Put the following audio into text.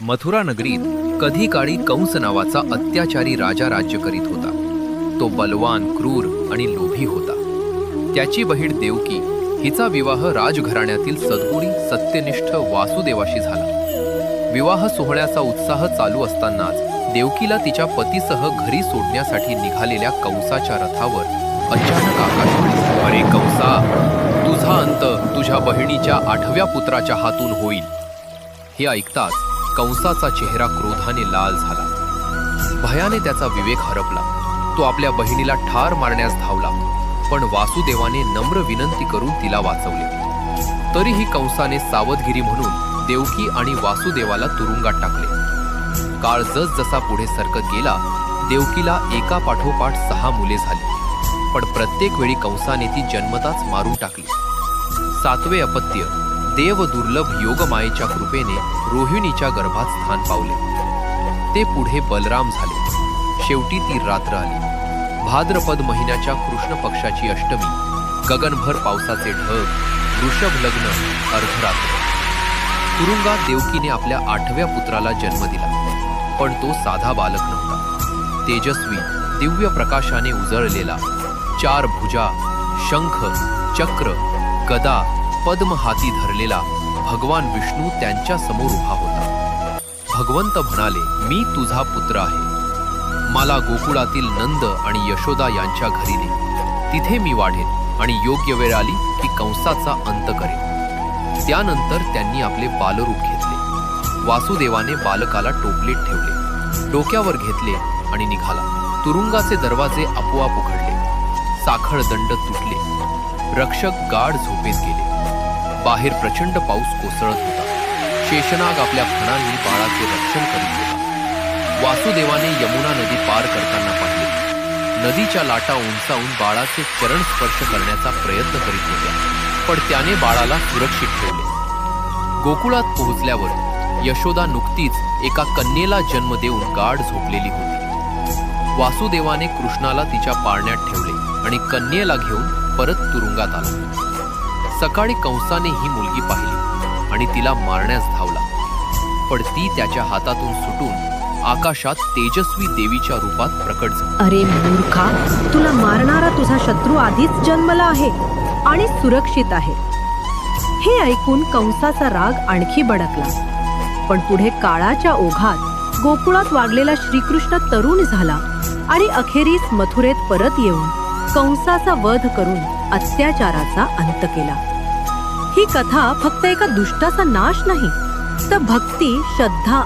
मथुरा नगरीत कधी काळी कंस नावाचा अत्याचारी राजा राज्य करीत होता. तो बलवान क्रूर आणि लोभी होता. त्याची बहीण देवकी हिचा विवाह राजघराण्यातील सद्गुरी सत्यनिष्ठ वासुदेवाशी झाला. विवाह सोहळ्याचा उत्साह चालू असतानाच देवकीला तिच्या पतीसह घरी सोडण्यासाठी निघालेल्या कंसाच्या रथावर अचानक आकाश अरे कंसा तुझा अंत तुझ्या बहिणीच्या आठव्या पुत्राच्या हातून होईल. हे ऐकताच कंसाचा चेहरा क्रोधाने लाल झाला. भयाने त्याचा विवेक हरपला. तो आपल्या बहिणीला ठार मारण्यास धावला पण वासुदेवाने नम्र विनंती करून तिला वाचवले. तरीही कंसाने सावधगिरी म्हणून देवकी आणि वासुदेवाला तुरुंगात टाकले. काळ जसजसा पुढे सरकत गेला देवकीला एका पाठोपाठ सहा मुले झाली. पण प्रत्येक वेळी कंसाने ती जन्मताच मारून टाकली. सातवे अपत्य देव दुर्लभ योगमायेच्या कृपेने रोहिणीच्या गर्भात स्थान पावले. ते पुढे बलराम झाले. शेवटी ती रात्र आली. भाद्रपद महिन्याच्या कृष्ण पक्षाची अष्टमी गगनभर पावसाचे ढग वृषभ लग्न अर्धरात्र. तुरुंगात देवकीने आपल्या आठव्या पुत्राला जन्म दिला पण तो साधा बालक नव्हता. तेजस्वी दिव्य प्रकाशाने उजळलेला चार भुजा शंख चक्र गदा पद्म हाती धरलेला भगवान विष्णू त्यांच्यासमोर उभा होता. भगवंत म्हणाले मी तुझा पुत्र आहे. मला गोकुळातील नंद आणि यशोदा यांच्या घरी ने तिथे मी वाढेन आणि योग्य वेळ आली की कंसाचा अंत करेन. त्यानंतर त्यांनी आपले बालरूप घेतले. वासुदेवाने बालकाला टोपलीत ठेवले. डोक्यावर घेतले आणि निघाला. तुरुंगाचे दरवाजे आपोआप उघडले. साखळदंड तुटले. रक्षक गाढ झोपेत गेले. बाहेर प्रचंड पाऊस कोसळत होता. शेषनाग आपल्या फणांनी बाळाचे रक्षण करीत होता. वासुदेवाने यमुना नदी पार करताना पाहिले. नदीच्या लाटा उंचावून बाळाचे चरण स्पर्श करण्याचा प्रयत्न करीत होत्या पण त्याने बाळाला सुरक्षित ठेवले. गोकुळात पोहोचल्यावर यशोदा नुकतीच एका कन्येला जन्म देऊन गाढ झोपलेली होती. वासुदेवाने कृष्णाला तिच्या पाळण्यात ठेवले आणि कन्येला घेऊन परत तुरुंगात आला. सकाळी कंसाने ही मुलगी पाहिली आणि तिला मारण्यास धावला. पण ती त्याच्या हातातून सुटून आकाशात तेजस्वी देवीच्या रूपात प्रकट झाली. अरे मूर्खा तुला मारणारा तुझा शत्रू आधीच जन्मला आहे आणि सुरक्षित आहे. हे ऐकून कंसाचा राग आणखी भडकला. पण पुढे काळाच्या ओघात गोकुळात वागलेला श्रीकृष्ण तरुण झाला आणि अखेरीस मथुरेत परत येऊन कंसाचा वध करून अत्याचाराचा अंत केला. ही कथा फक्त एका दुष्टाचा नाश नाही तर भक्ती श्रद्धा